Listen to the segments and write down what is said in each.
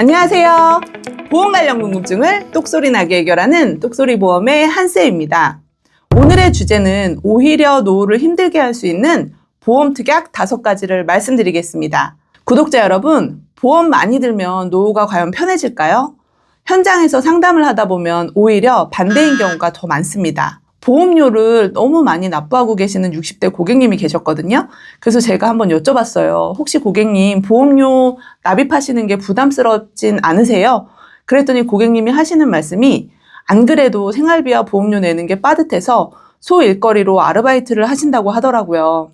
안녕하세요. 보험 관련 궁금증을 똑소리 나게 해결하는 똑소리 보험의 한쌤입니다. 오늘의 주제는 오히려 노후를 힘들게 할 수 있는 보험 특약 다섯 가지를 말씀드리겠습니다. 구독자 여러분, 보험 많이 들면 노후가 과연 편해질까요? 현장에서 상담을 하다 보면 오히려 반대인 경우가 더 많습니다. 보험료를 너무 많이 납부하고 계시는 60대 고객님이 계셨거든요. 그래서 제가 한번 여쭤봤어요. 혹시 고객님 보험료 납입하시는 게 부담스럽진 않으세요? 그랬더니 고객님이 하시는 말씀이 안 그래도 생활비와 보험료 내는 게 빠듯해서 소 일거리로 아르바이트를 하신다고 하더라고요.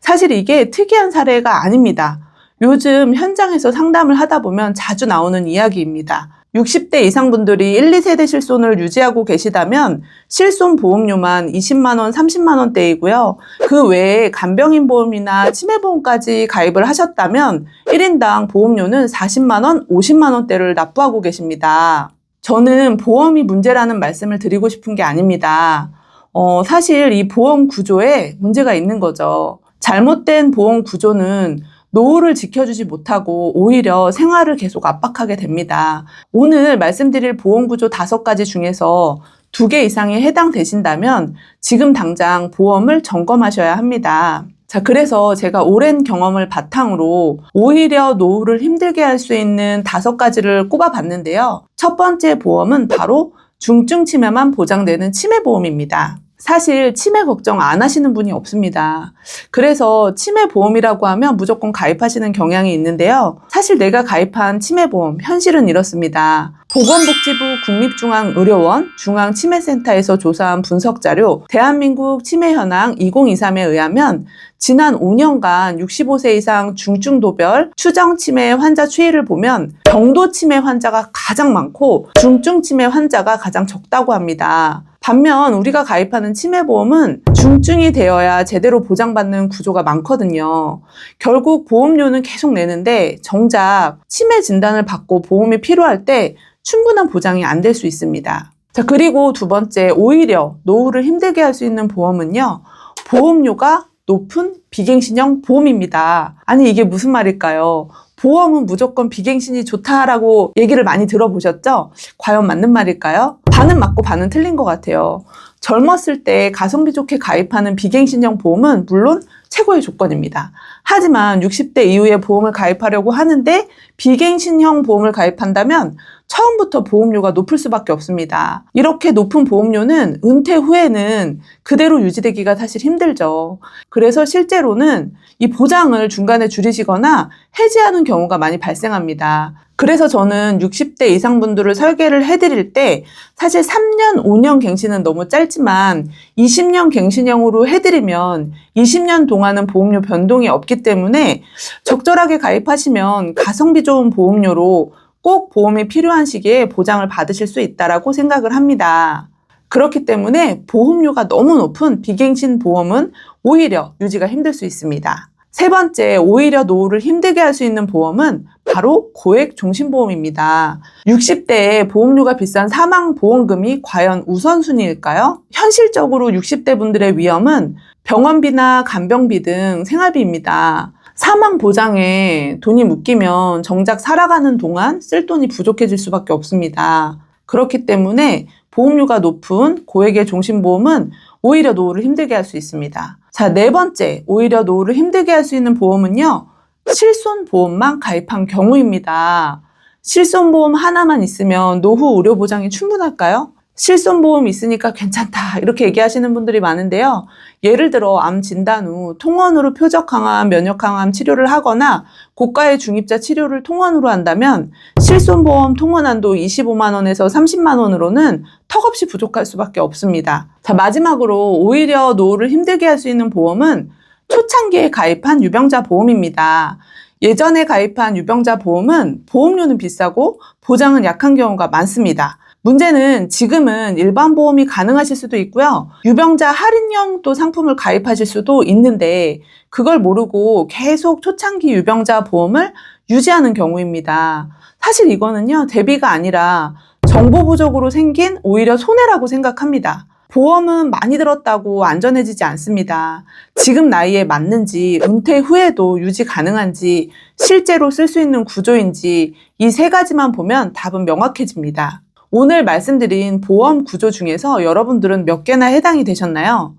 사실 이게 특이한 사례가 아닙니다. 요즘 현장에서 상담을 하다 보면 자주 나오는 이야기입니다. 60대 이상 분들이 1, 2세대 실손을 유지하고 계시다면 실손 보험료만 20만 원, 30만 원대이고요. 그 외에 간병인 보험이나 치매 보험까지 가입을 하셨다면 1인당 보험료는 40만 원, 50만 원대를 납부하고 계십니다. 저는 보험이 문제라는 말씀을 드리고 싶은 게 아닙니다. 어, 사실 이 보험 구조에 문제가 있는 거죠. 잘못된 보험 구조는 노후를 지켜주지 못하고 오히려 생활을 계속 압박하게 됩니다. 오늘 말씀드릴 보험 구조 다섯 가지 중에서 두 개 이상이 해당되신다면 지금 당장 보험을 점검하셔야 합니다. 자, 그래서 제가 오랜 경험을 바탕으로 오히려 노후를 힘들게 할 수 있는 다섯 가지를 꼽아봤는데요. 첫 번째 보험은 바로 중증 치매만 보장되는 치매 보험입니다. 사실 치매 걱정 안 하시는 분이 없습니다. 그래서 치매 보험이라고 하면 무조건 가입하시는 경향이 있는데요. 사실 내가 가입한 치매 보험 현실은 이렇습니다. 보건복지부 국립중앙의료원 중앙치매센터에서 조사한 분석 자료 대한민국 치매 현황 2023에 의하면 지난 5년간 65세 이상 중증도별 추정 치매 환자 추이를 보면 경도 치매 환자가 가장 많고 중증 치매 환자가 가장 적다고 합니다. 반면 우리가 가입하는 치매보험은 중증이 되어야 제대로 보장받는 구조가 많거든요. 결국 보험료는 계속 내는데 정작 치매 진단을 받고 보험이 필요할 때 충분한 보장이 안 될 수 있습니다. 자, 그리고 두 번째, 오히려 노후를 힘들게 할 수 있는 보험은요, 보험료가 높은 비갱신형 보험입니다. 아니, 이게 무슨 말일까요? 보험은 무조건 비갱신이 좋다라고 얘기를 많이 들어보셨죠? 과연 맞는 말일까요? 반은 맞고 반은 틀린 것 같아요. 젊었을 때 가성비 좋게 가입하는 비갱신형 보험은 물론 최고의 조건입니다. 하지만 60대 이후에 보험을 가입하려고 하는데 비갱신형 보험을 가입한다면 처음부터 보험료가 높을 수밖에 없습니다. 이렇게 높은 보험료는 은퇴 후에는 그대로 유지되기가 사실 힘들죠. 그래서 실제로는 이 보장을 중간에 줄이시거나 해지하는 경우가 많이 발생합니다. 그래서 저는 60대 이상 분들을 설계를 해드릴 때 사실 3년, 5년 갱신은 너무 짧지만 20년 갱신형으로 해드리면 20년 동안은 보험료 변동이 없기 때문에 적절하게 가입하시면 가성비 좋은 보험료로 꼭 보험이 필요한 시기에 보장을 받으실 수 있다라고 생각을 합니다. 그렇기 때문에 보험료가 너무 높은 비갱신 보험은 오히려 유지가 힘들 수 있습니다. 세 번째, 오히려 노후를 힘들게 할 수 있는 보험은 바로 고액 종신보험입니다. 60대에 보험료가 비싼 사망 보험금이 과연 우선순위일까요? 현실적으로 60대 분들의 위험은 병원비나 간병비 등 생활비입니다. 사망 보장에 돈이 묶이면 정작 살아가는 동안 쓸 돈이 부족해질 수밖에 없습니다. 그렇기 때문에 보험료가 높은 고액의 종신보험은 오히려 노후를 힘들게 할 수 있습니다. 자, 네 번째, 오히려 노후를 힘들게 할 수 있는 보험은요, 실손보험만 가입한 경우입니다. 실손보험 하나만 있으면 노후 의료 보장이 충분할까요? 실손보험 있으니까 괜찮다 이렇게 얘기하시는 분들이 많은데요. 예를 들어 암 진단 후 통원으로 표적 강암, 면역 강암 치료를 하거나 고가의 중입자 치료를 통원으로 한다면 실손보험 통원한도 25만 원에서 30만 원으로는 턱없이 부족할 수밖에 없습니다. 자 마지막으로 오히려 노후를 힘들게 할 수 있는 보험은 초창기에 가입한 유병자 보험입니다. 예전에 가입한 유병자 보험은 보험료는 비싸고 보장은 약한 경우가 많습니다. 문제는 지금은 일반 보험이 가능하실 수도 있고요. 유병자 할인형 또 상품을 가입하실 수도 있는데 그걸 모르고 계속 초창기 유병자 보험을 유지하는 경우입니다. 사실 이거는요, 대비가 아니라 정보 부족으로 생긴 오히려 손해라고 생각합니다. 보험은 많이 들었다고 안전해지지 않습니다. 지금 나이에 맞는지, 은퇴 후에도 유지 가능한지, 실제로 쓸 수 있는 구조인지, 이 세 가지만 보면 답은 명확해집니다. 오늘 말씀드린 보험 구조 중에서 여러분들은 몇 개나 해당이 되셨나요?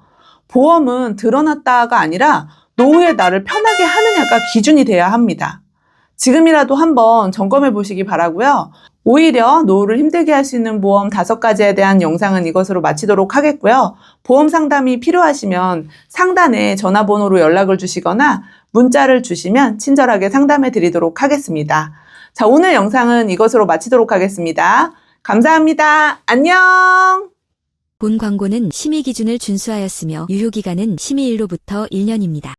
보험은 드러났다가 아니라 노후에 나를 편하게 하느냐가 기준이 돼야 합니다. 지금이라도 한번 점검해 보시기 바라고요. 오히려 노후를 힘들게 할 수 있는 보험 다섯 가지에 대한 영상은 이것으로 마치도록 하겠고요. 보험 상담이 필요하시면 상단에 전화번호로 연락을 주시거나 문자를 주시면 친절하게 상담해 드리도록 하겠습니다. 자, 오늘 영상은 이것으로 마치도록 하겠습니다. 감사합니다. 안녕! 본 광고는 심의 기준을 준수하였으며 유효기간은 심의일로부터 1년입니다.